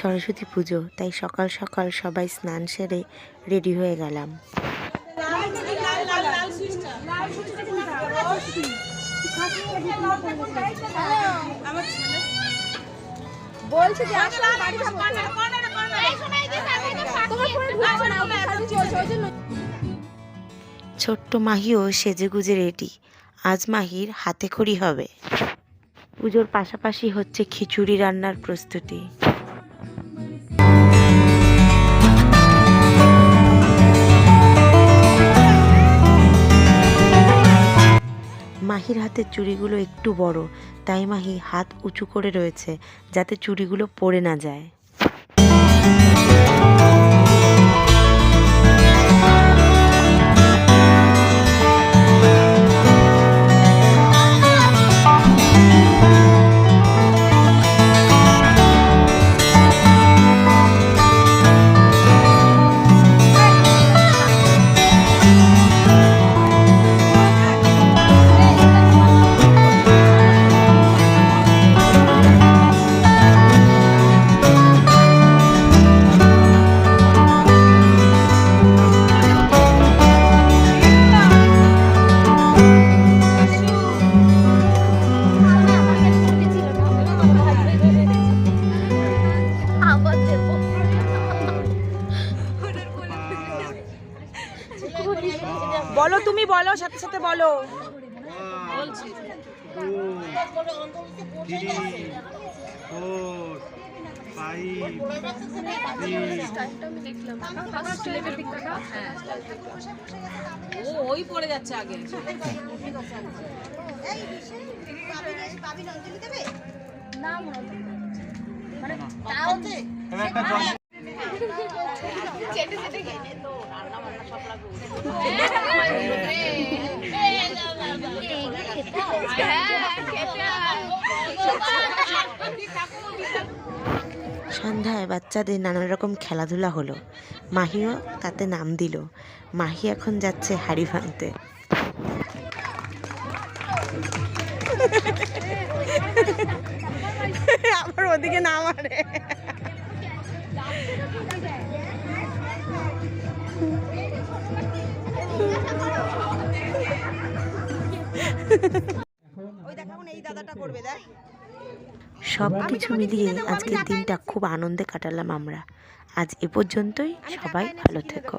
সরস্বতী পুজো তাই সকাল সকাল সবাই স্নান সেরে রেডি হয়ে গেলাম। বলছে যে ছোট্ট মাহিও সেজে গুজে রেডি। আজ মাহির হাতে খড়ি হবে। পুজোর পাশাপাশি হচ্ছে খিচুড়ি রান্নার প্রস্তুতি। মাহির হাতের চুড়িগুলো একটু বড়, তাই মাহি হাত উঁচু করে রয়েছে, যাতে চুড়িগুলো পড়ে না যায়। বলো তুমি বলো সাথে সাথে বলো। ওই পড়ে যাচ্ছে আগে। সন্ধ্যায় বাচ্চাদের নানা রকম খেলাধুলা হলো। মাহিও তাতে নাম দিল। মাহি এখন যাচ্ছে হাড়ি ভাঙতে। আবার ওদিকে না মারে ওই দেখ এই দাদাটা করবে দেখ। সব কিছু মিলিয়ে আজকের দিনটা খুব আনন্দে কাটালাম আমরা। আজ এ পর্যন্তই সবাই ভালো থেকো।